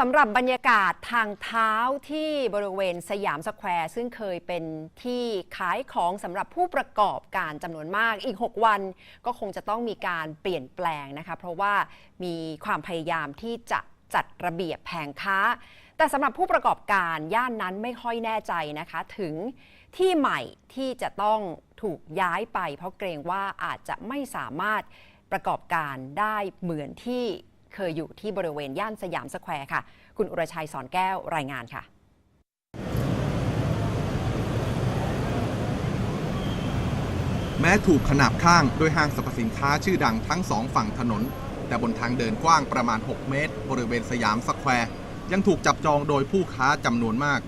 สำหรับบรรยากาศทางเท้าที่บริเวณสยามสแควร์ซึ่งเคยเป็นที่ขายของสำหรับผู้ประกอบการจำนวนมากอีก 6 วันก็คงจะต้องมีการเปลี่ยนแปลงนะคะเพราะว่ามีความพยายามที่จะจัดระเบียบแผงค้า แต่สำหรับผู้ประกอบการย่านนั้นไม่ค่อยแน่ใจนะคะถึงที่ใหม่ที่จะต้องถูกย้ายไป เพราะเกรงว่าอาจจะไม่สามารถประกอบการได้เหมือนที่ เคยอยู่ที่บริเวณย่านสยามสแควร์ค่ะ คุณอุรชัยสอนแก้วรายงานค่ะแม้ถูกขนาบข้างด้วยห้างสรรพสินค้าชื่อดังทั้งสองฝั่งถนน แต่บนทางเดินกว้างประมาณ 6 เมตร บริเวณสยามสแควร์ ยังถูกจับจองโดยผู้ค้าจำนวนมาก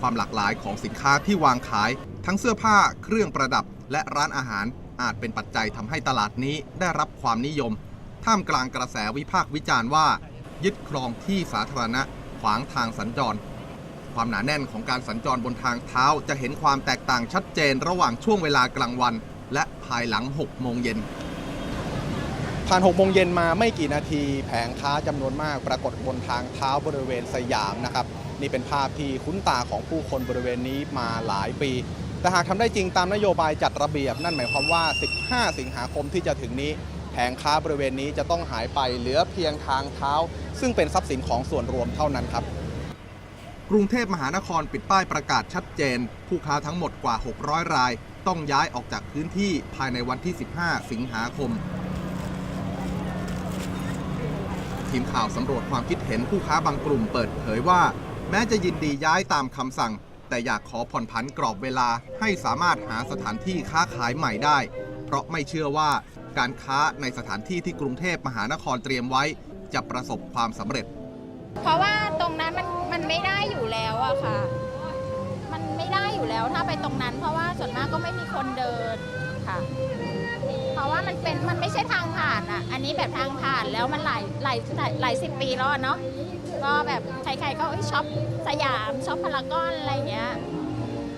ความหลากหลายของสินค้าที่วางขาย ทั้งเสื้อผ้า เครื่องประดับ และร้านอาหารอาจเป็นปัจจัยทำให้ตลาดนี้ได้รับความนิยม ท่ามกลางกระแสวิพากษ์วิจารณ์ว่า ยึดครองที่สาธารณะขวางทางสัญจร ความหนาแน่นของการสัญจรบนทางเท้าจะเห็นความแตกต่างชัดเจนระหว่างช่วงเวลากลางวัน และภายหลัง 6 โมงเย็นผ่าน6โมงเย็นมาไม่กี่นาทีแผงค้าจำนวนมากปรากฏบนทางเท้าบริเวณสยามนะครับ นี่เป็นภาพที่คุ้นตาของผู้คนบริเวณนี้มาหลายปี แต่หากทำได้จริงตามนโยบายจัดระเบียบ นั่นหมายความว่า 15 สิงหาคมที่จะถึงนี้ งค้าบริเวณนี้จะต้องหายไปเหลือเพียงทางเท้า ซึ่งเป็นทรัพย์สินของส่วนรวมเท่านั้นครับ กรุงเทพมหานครปิดป้ายประกาศชัดเจน ผู้ค้าทั้งหมดกว่า 600 ราย ต้องย้ายออกจากพื้นที่ภายในวันที่ 15 สิงหาคม ทีมข่าวสำรวจความคิดเห็นผู้ค้าบางกลุ่มเปิดเผยว่า แม้จะยินดีย้ายตามคำสั่ง แต่อยากขอผ่อนผันกรอบเวลาให้สามารถหาสถานที่ค้าขายใหม่ได้ เพราะไม่เชื่อว่า การค้าในสถานที่ที่กรุงเทพมหานครเตรียมไว้ จะประสบความสำเร็จ เพราะว่าตรงนั้นมันมันไม่ได้อยู่แล้วอะค่ะ มันไม่ได้อยู่แล้วถ้าไปตรงนั้น เพราะว่าส่วนมากก็ไม่มีคนเดินค่ะ เพราะว่ามันเป็นมันไม่ใช่ทางผ่านอะอันนี้แบบทางผ่านแล้วมันหลายหลายหลายหลายสิบปีแล้วอะเนาะก็แบบใครๆก็เอ้ยช็อปสยามช็อปพารากอนอะไรอย่างเงี้ย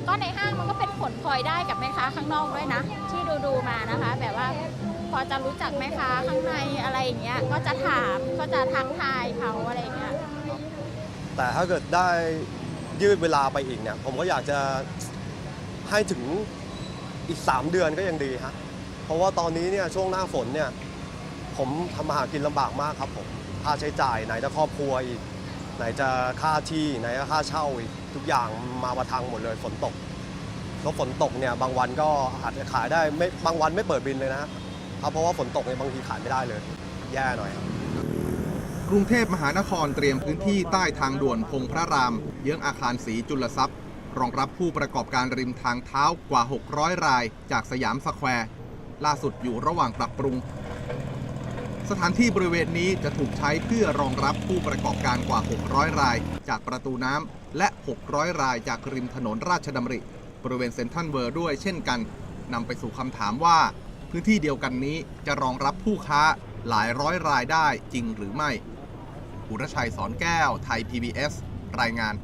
ก็ในห้างมันก็เป็นผลพลอยได้กับแม่ค้าข้างนอกด้วยนะ ที่ดูดูๆมานะคะ แบบว่า พอจะรู้จักแม่ค้าข้างในอะไรอย่างเงี้ยก็จะถามก็จะทักทายเขาอะไรอย่างเงี้ยแต่ถ้าเกิดได้ยืดเวลาไปอีกเนี่ย ผมก็อยากจะให้ถึงอีก 3 เดือนก็ยังดีฮะเพราะว่าตอนนี้เนี่ยช่วงหน้าฝนเนี่ย ผมทำมาหากินลำบากมากครับผมค่าใช้จ่ายไหนจะครอบครัวอีก ไหนจะค่าที่ไหนจะค่าเช่าอีกทุกอย่างมามาทางหมดเลยฝนตกแล้วฝนตกเนี่ยบางวันก็อาจจะขายได้ไม่บางวันไม่เปิดบินเลยนะ เอาเพราะว่าฝนตกเนี่ยบางทีขายไม่ได้เลย แย่หน่อยครับ กรุงเทพมหานครเตรียมพื้นที่ใต้ทางด่วนพงพระราม เยื้องอาคารสีจุลทรัพย์ รองรับผู้ประกอบการริมทางเท้ากว่า 600 ราย จากสยามสแควร์ ล่าสุดอยู่ระหว่างปรับปรุง สถานที่บริเวณนี้จะถูกใช้เพื่อรองรับผู้ประกอบการกว่า 600 ราย จากประตูน้ำและ 600 รายจากริมถนนราชดำริ บริเวณเซ็นทรัลเวิร์ด้วยเช่นกันนำไปสู่คำถามว่า พื้นที่เดียวกันนี้จะรองรับผู้ค้าหลายร้อยรายได้จริงหรือไม่อุรชัยสอนแก้ว ไทย PBS รายงาน